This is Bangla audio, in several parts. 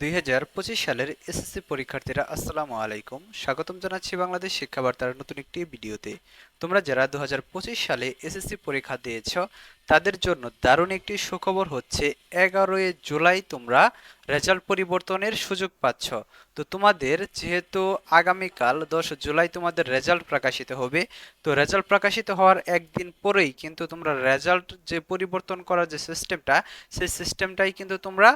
দুই হাজার পঁচিশ সালের এসএসসি পরীক্ষার্থীরা, আসসালামু আলাইকুম। স্বাগতম জানাচ্ছি বাংলাদেশ শিক্ষা বার্তার নতুন একটি ভিডিওতে। তোমরা যারা দু হাজার পঁচিশ সালে এসএসসি পরীক্ষা দিয়েছ, তাদের জন্য দারুণ একটি সুখবর হচ্ছে, এগারোই জুলাই তোমরা রেজাল্ট পরিবর্তনের সুযোগ পাচ্ছ। তো তোমাদের যেহেতু আগামীকাল দশ জুলাই তোমাদের রেজাল্ট প্রকাশিত হবে, তো রেজাল্ট প্রকাশিত হওয়ার একদিন পরেই কিন্তু তোমরা রেজাল্ট যে পরিবর্তন করার যে সিস্টেমটা সেই সিস্টেমটাই কিন্তু তোমরা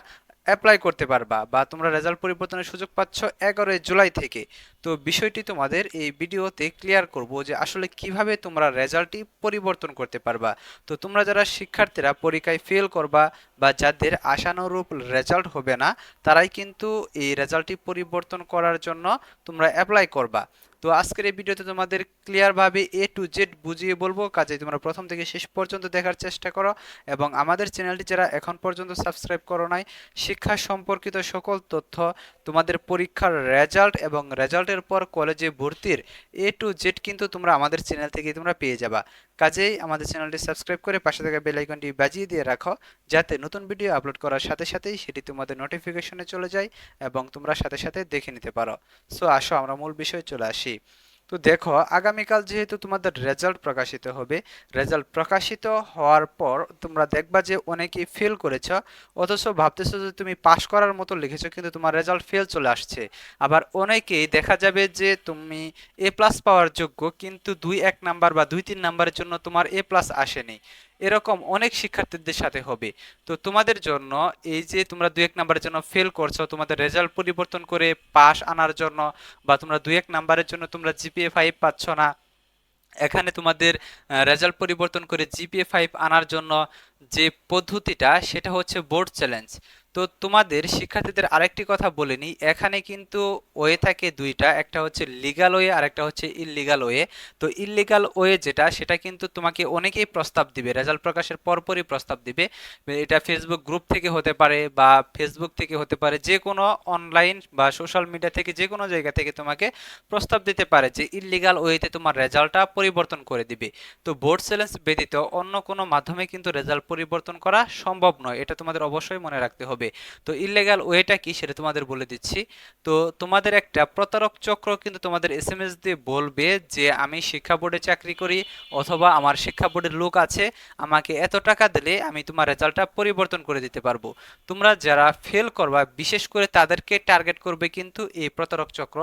অ্যাপ্লাই করতে পারবা বা তোমরা রেজাল্ট পরিবর্তনের সুযোগ পাচ্ছ এগারোই জুলাই থেকে। তো বিষয়টি তোমাদের এই ভিডিওতে ক্লিয়ার করব যে আসলে কীভাবে তোমরা রেজাল্টটি পরিবর্তন করতে পারবা। তো তোমরা যারা শিক্ষার্থীরা পরীক্ষায় ফেল করবা বা যাদের আশানুরূপ রেজাল্ট হবে না, তারাই কিন্তু এই রেজাল্টটি পরিবর্তন করার জন্য তোমরা অ্যাপ্লাই করবা। তো আজকের এই ভিডিওতে তোমাদের ক্লিয়ারভাবে এ টু জেড বুঝিয়ে বলব। কাজে তোমরা প্রথম থেকে শেষ পর্যন্ত দেখার চেষ্টা করো এবং আমাদের চ্যানেলটি যারা এখন পর্যন্ত সাবস্ক্রাইব করো নাই, শিক্ষা সম্পর্কিত সকল তথ্য তোমাদের পরীক্ষার রেজাল্ট এবং রেজাল্টের পর কলেজে ভর্তির এ টু জেড কিন্তু তোমরা আমাদের চ্যানেল থেকে তোমরা পেয়ে যাবা। কাজেই আমাদের চ্যানেলটি সাবস্ক্রাইব করে পাশে থাকা বেল আইকনটি বাজিয়ে দিয়ে রাখো, যাতে নতুন ভিডিও আপলোড করার সাথে সাথেই সেটি তোমাদের নোটিফিকেশনে চলে যায় এবং তোমরা সাথে সাথে দেখে নিতে পারো। সো আসো, আমরা মূল বিষয়ে চলে আসি। তো দেখো, আগামীকাল যেহেতু তোমাদের রেজাল্ট প্রকাশিত হবে রেজাল্ট প্রকাশিত হওয়ার পর তোমরা দেখবা যে অনেকেই ফেল করেছ, অথচ ভাবতেছো যে তুমি পাশ করার মতো লিখেছো, কিন্তু তোমার রেজাল্ট ফেল চলে আসছে। আবার অনেকেই দেখা যাবে যে তুমি এ প্লাস পাওয়ার যোগ্য, কিন্তু দুই এক নাম্বার বা দুই তিন নাম্বারের জন্য তোমার এ প্লাস আসেনি। এরকম অনেক শিক্ষার্থীদের সাথে হবে। তো তোমাদের জন্য এই যে তোমরা দুই এক নাম্বারের জন্য ফেল করছ, তোমাদের রেজাল্ট পরিবর্তন করে পাস আনার জন্য বা তোমরা দুই এক নাম্বারের জন্য তোমরা জিপিএ ফাইভ পাচ্ছ না, এখানে তোমাদের রেজাল্ট পরিবর্তন করে জিপিএ ফাইভ আনার জন্য যে পদ্ধতিটা, সেটা হচ্ছে বোর্ড চ্যালেঞ্জ তো তোমাদের শিক্ষার্থীদের আরেকটি কথা বলে নিই। এখানে কিন্তু ওয়ে থাকে দুইটা, একটা হচ্ছে লিগাল ওয়ে আর একটা হচ্ছে ইললিগাল ওয়ে। তো ইললিগাল ওয়ে যেটা, সেটা কিন্তু তোমাকে অনেকেই প্রস্তাব দিবে রেজাল্ট প্রকাশের পরপরই প্রস্তাব দিবে। এটা ফেসবুক গ্রুপ থেকে হতে পারে বা ফেসবুক থেকে হতে পারে, যে কোনো অনলাইন বা সোশ্যাল মিডিয়া থেকে যে কোনো জায়গা থেকে তোমাকে প্রস্তাব দিতে পারে যে ইললিগাল ওয়েতে তোমার রেজাল্টটা পরিবর্তন করে দিবে। তো বোর্ড চ্যালেঞ্জ ব্যতীত অন্য কোনো মাধ্যমে কিন্তু রেজাল্ট পরিবর্তন করা সম্ভব নয়, এটা তোমাদের অবশ্যই মনে রাখতে হবে। তো ইললিগাল ওয়েটা কি সেটা তোমাদের বলে দিচ্ছি। তো তোমাদের একটা প্রতারক চক্র কিন্তু তোমাদের এস এম এস দিয়ে বলবে যে, আমি শিক্ষা বোর্ডে চাকরি করি অথবা আমার শিক্ষা বোর্ডের লোক আছে, আমাকে এত টাকা দিলে আমি তোমার রেজাল্টটা পরিবর্তন করে দিতে পারব। তোমরা যারা ফেল করবা, বিশেষ করে তাদেরকে টার্গেট করবে কিন্তু এই প্রতারক চক্র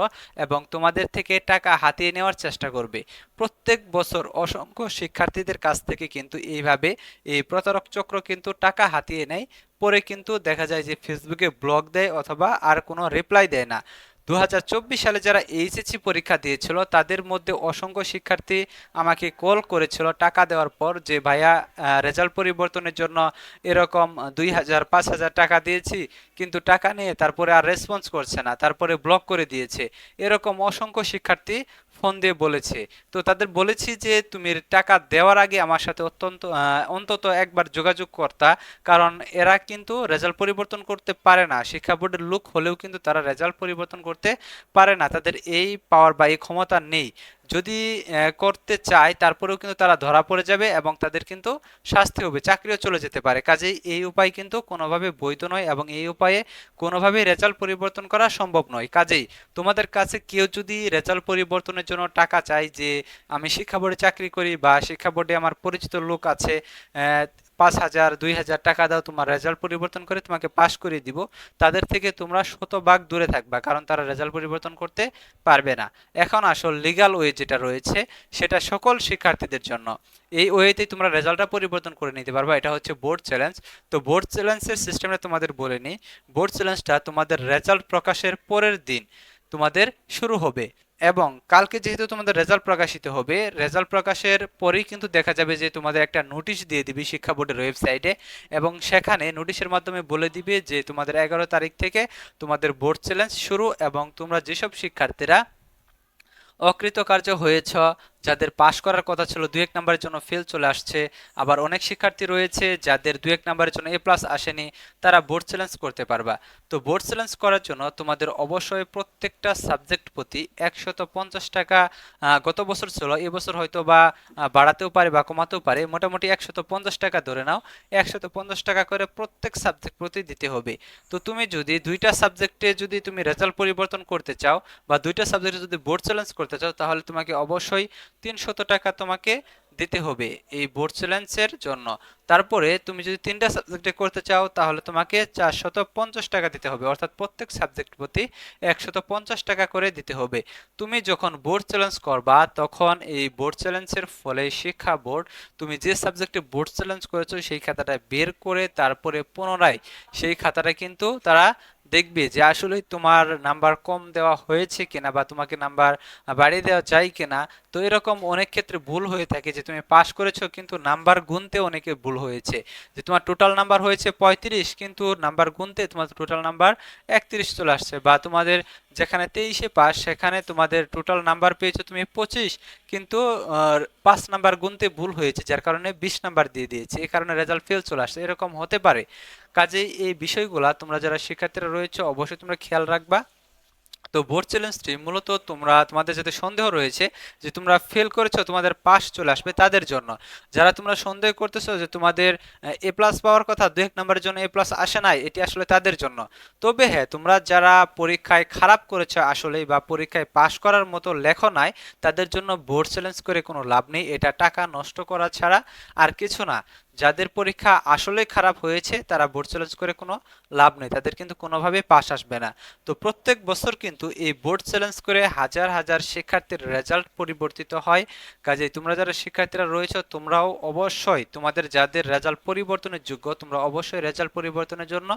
এবং তোমাদের থেকে টাকা হাতিয়ে নেওয়ার চেষ্টা করবে। প্রত্যেক বছর অসংখ্য শিক্ষার্থীদের কাছ থেকে কিন্তু এইভাবে এই প্রতারক চক্র কিন্তু টাকা হাতিয়ে নেয়। পরে কিন্তু দেখা যায় যে ফেসবুকে ব্লগ দেয় অথবা আর কোনো রিপ্লাই দেয় না। দু হাজার চব্বিশ সালে যারা এইচএসসি পরীক্ষা দিয়েছিল, তাদের মধ্যে অসংখ্য শিক্ষার্থী আমাকে কল করেছিল টাকা দেওয়ার পর যে, ভাইয়া রেজাল্ট পরিবর্তনের জন্য এরকম দুই হাজার, পাঁচ হাজার টাকা দিয়েছি, কিন্তু টাকা নিয়ে তারপরে আর রেসপন্স করছে না, তারপরে ব্লক করে দিয়েছে। এরকম অসংখ্য শিক্ষার্থী ফোন দিয়ে বলেছে। তো তাদের বলেছি যে, তুমি টাকা দেওয়ার আগে আমার সাথে অত্যন্ত অন্তত একবার যোগাযোগ করতা, কারণ এরা কিন্তু রেজাল্ট পরিবর্তন করতে পারে না। শিক্ষা বোর্ডের লোক হলেও কিন্তু তারা রেজাল্ট পরিবর্তন করতে পারে না, তাদের এই পাওয়ার বা এই ক্ষমতা নেই। যদি করতে চায়, তারপরেও কিন্তু তারা ধরা পড়ে যাবে এবং তাদের কিন্তু শাস্তি হবে, চাকরিও চলে যেতে পারে। কাজেই এই উপায় কিন্তু কোনোভাবে বৈধ নয় এবং এই উপায়ে কোনোভাবেই রেজাল্ট পরিবর্তন করা সম্ভব নয়। কাজেই তোমাদের কাছে কেউ যদি রেজাল্ট পরিবর্তনের জন্য টাকা চায় যে, আমি শিক্ষা বোর্ডে চাকরি করি বা শিক্ষা বোর্ডে আমার পরিচিত লোক আছে পাঁচ হাজার, দুই হাজার টাকা দাও, তোমার রেজাল্ট পরিবর্তন করে তোমাকে পাশ করিয়ে দিব। তাদের থেকে তোমরা শতভাগ দূরে থাকবা, কারণ তারা রেজাল্ট পরিবর্তন করতে পারবে না। এখন আসল লিগাল ওয়ে যেটা রয়েছে, সেটা সকল শিক্ষার্থীদের জন্য। এই ওয়েতেই তোমরা রেজাল্টটা পরিবর্তন করে নিতে পারবা। এটা হচ্ছে বোর্ড চ্যালেঞ্জ তো বোর্ড চ্যালেঞ্জের সিস্টেমটা তোমাদের বলে নিই। বোর্ড চ্যালেঞ্জটা তোমাদের রেজাল্ট প্রকাশের পরের দিন তোমাদের শুরু হবে। এবং কালকে যেহেতু তোমাদের রেজাল্ট প্রকাশিত হবে রেজাল্ট প্রকাশের পরেই কিন্তু দেখা যাবে যে তোমাদের একটা নোটিশ দিয়ে দিবি শিক্ষা বোর্ডের ওয়েবসাইটে এবং সেখানে নোটিশের মাধ্যমে বলে দিবে যে তোমাদের এগারো তারিখ থেকে তোমাদের বোর্ড চ্যালেঞ্জ শুরু এবং তোমরা যেসব শিক্ষার্থীরা অকৃতকার্য হয়েছ যাদের পাশ করার কথা ছিল দু এক নাম্বারের জন্য ফেল চলে আসছে, আবার অনেক শিক্ষার্থী রয়েছে যাদের দু এক নাম্বারের জন্য এ প্লাস আসেনি, তারা বোর্ড চ্যালেঞ্জ করতে পারবা। তো বোর্ড চ্যালেঞ্জ করার জন্য তোমাদের অবশ্যই প্রত্যেকটা সাবজেক্ট প্রতি একশত পঞ্চাশ টাকা গত বছর ছিল এবছর হয়তো বা বাড়াতেও পারে বা কমাতেও পারে, মোটামুটি একশত পঞ্চাশ টাকা ধরে নাও, একশত পঞ্চাশ টাকা করে প্রত্যেক সাবজেক্ট প্রতি দিতে হবে। তো তুমি যদি দুইটা সাবজেক্টে যদি তুমি রেজাল্ট পরিবর্তন করতে চাও বা দুইটা সাবজেক্টে যদি বোর্ড চ্যালেঞ্জ করতে চাও, তাহলে তোমাকে অবশ্যই তিনশত টাকা তোমাকে দিতে হবে এই বোর্ড চ্যালেঞ্জের জন্য। তারপরে তুমি যদি তিনটা সাবজেক্টে করতে চাও, তাহলে তোমাকে চারশত পঞ্চাশ টাকা দিতে হবে। অর্থাৎ প্রত্যেক সাবজেক্ট প্রতি একশত পঞ্চাশ টাকা করে দিতে হবে। তুমি যখন বোর্ড চ্যালেঞ্জ করবা, তখন এই বোর্ড চ্যালেঞ্জের ফলে শিক্ষা বোর্ড তুমি যে সাবজেক্টে বোর্ড চ্যালেঞ্জ করেছ, সেই খাতাটা বের করে তারপরে পুনরায় সেই খাতাটা কিন্তু তারা দেখবে যে আসলে তোমার নাম্বার কম দেওয়া হয়েছে কিনা বা তোমাকে নাম্বার বাড়িয়ে দেওয়া চাই কিনা। তো এরকম অনেক ক্ষেত্রে ভুল হয়ে থাকে যে তুমি পাশ করেছ কিন্তু নাম্বার গুনতে অনেকে ভুল হয়েছে। যে তোমার টোটাল নাম্বার হয়েছে পঁয়ত্রিশ, কিন্তু নাম্বার গুনতে তোমার টোটাল নাম্বার একত্রিশ চলে আসছে বা তোমাদের যেখানে তেইশে পাস, সেখানে তোমাদের টোটাল নাম্বার পেয়েছ তুমি পঁচিশ, কিন্তু পাঁচ নাম্বার গুনতে ভুল হয়েছে, যার কারণে বিশ নাম্বার দিয়ে দিয়েছে। এই কারণে রেজাল্ট ফেল চলে আসছে। এরকম হতে পারে। কাজেই এই বিষয়গুলা তোমরা যারা শিক্ষার্থীরা রয়েছে, অবশ্যই তোমরা খেয়াল রাখবা। তো বোর্ড চ্যালেঞ্জটি মূলত তোমরা, তোমাদের যাতে সন্দেহ রয়েছে যে তোমরা ফেল করেছ, তোমাদের পাস চলে আসবে তাদের জন্য। যারা তোমরা সন্দেহ করতেছো যে তোমাদের এ প্লাস পাওয়ার কথা, দু এক নম্বরের জন্য এ প্লাস আসে নাই, এটি আসলে তাদের জন্য। তবে হ্যাঁ তোমরা যারা পরীক্ষায় খারাপ করেছ আসলে বা পরীক্ষায় পাশ করার মতো লেখো নাই, তাদের জন্য বোর্ড চ্যালেঞ্জ করে কোনো লাভ নেই। এটা টাকা নষ্ট করা ছাড়া আর কিছু না। যাদের পরীক্ষা আসলে খারাপ হয়েছে, তারা বোর্ড চ্যালেঞ্জ করে কোনো লাভ নেই। তাদের কিন্তু কোনোভাবে পাশ আসবে না। তো প্রত্যেক বছর কিন্তু এই বোর্ড চ্যালেঞ্জ করে হাজার হাজার শিক্ষার্থীর রেজাল্ট পরিবর্তিত হয়। কাজেই তোমরা যারা শিক্ষার্থীরা রয়েছে, তোমরাও অবশ্যই তোমাদের যাদের রেজাল্ট পরিবর্তনের যোগ্য, তোমরা অবশ্যই রেজাল্ট পরিবর্তনের জন্য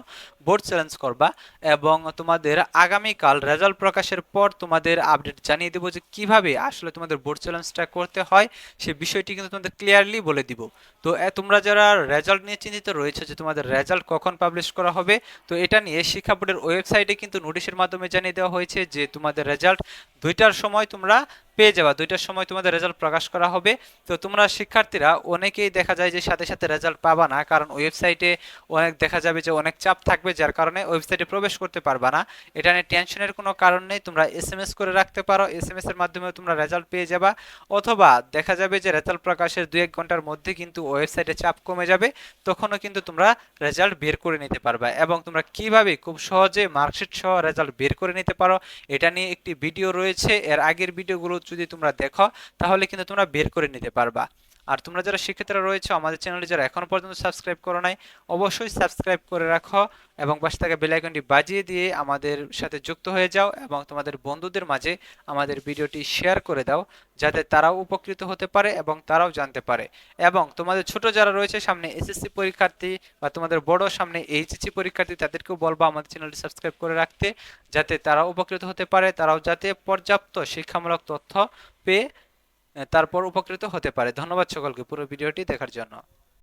বোর্ড চ্যালেঞ্জ করবা এবং তোমাদের আগামীকাল রেজাল্ট প্রকাশের পর তোমাদের আপডেট জানিয়ে দেবো যে কীভাবে আসলে তোমাদের বোর্ড চ্যালেঞ্জটা করতে হয়। সে বিষয়টি কিন্তু তোমাদের ক্লিয়ারলি বলে দিব। তো তোমরা যারা রেজাল্ট নিয়ে চিন্তিত রয়েছে যে তোমাদের রেজাল্ট কখন পাবলিশ করা হবে। তো এটা নিয়ে শিক্ষা বোর্ডের ওয়েবসাইটে কিন্তু নোটিশের মাধ্যমে জানিয়ে দেওয়া হয়েছে যে তোমাদের রেজাল্ট দুইটার সময় তোমরা পেয়ে যাবা। দুইটার সময় তোমাদের রেজাল্ট প্রকাশ করা হবে। তো তোমরা শিক্ষার্থীরা অনেকেই দেখা যায় যে সাথে সাথে রেজাল্ট পাবা না, কারণ ওয়েবসাইটে অনেক দেখা যাবে যে অনেক চাপ থাকবে, যার কারণে ওয়েবসাইটে প্রবেশ করতে পারবা না। এটা নিয়ে টেনশনের কোনো কারণ নেই। তোমরা এস এম এস করে রাখতে পারো। এস এম এস এর মাধ্যমে তোমরা রেজাল্ট পেয়ে যাবা। অথবা দেখা যাবে যে রেজাল্ট প্রকাশের দু এক ঘণ্টার মধ্যে কিন্তু ওয়েবসাইটে চাপ কমে যাবে। তখনও কিন্তু তোমরা রেজাল্ট বের করে নিতে পারবা এবং তোমরা কীভাবে খুব সহজে মার্কশিট সহ রেজাল্ট বের করে নিতে পারো, এটা নিয়ে একটি ভিডিও রয়েছে। এর আগের ভিডিওগুলো যদি তোমরা দেখো তাহলে কিন্তু তোমরা বের করে নিতে পারবা। আর তোমরা যারা শিক্ষিতরা রয়েছে, আমাদের চ্যানেলে যারা এখনও পর্যন্ত সাবস্ক্রাইব করো নাই, অবশ্যই সাবস্ক্রাইব করে রাখো এবং পাশে থাকা বেল আইকনটি বাজিয়ে দিয়ে আমাদের সাথে যুক্ত হয়ে যাও এবং তোমাদের বন্ধুদের মাঝে আমাদের ভিডিওটি শেয়ার করে দাও, যাতে তারাও উপকৃত হতে পারে এবং তারাও জানতে পারে। এবং তোমাদের ছোট যারা রয়েছে সামনে এসএসসি পরীক্ষার্থী বা তোমাদের বড় সামনে এইচএসসি পরীক্ষার্থী, তাদেরকেও বলব আমাদের চ্যানেলটি সাবস্ক্রাইব করে রাখতে, যাতে তারাও উপকৃত হতে পারে, তারাও যাতে পর্যাপ্ত শিক্ষামূলক তথ্য পেয়ে তারপর উপকৃত হতে পারে। ধন্যবাদ সকলকে পুরো ভিডিওটি দেখার জন্য।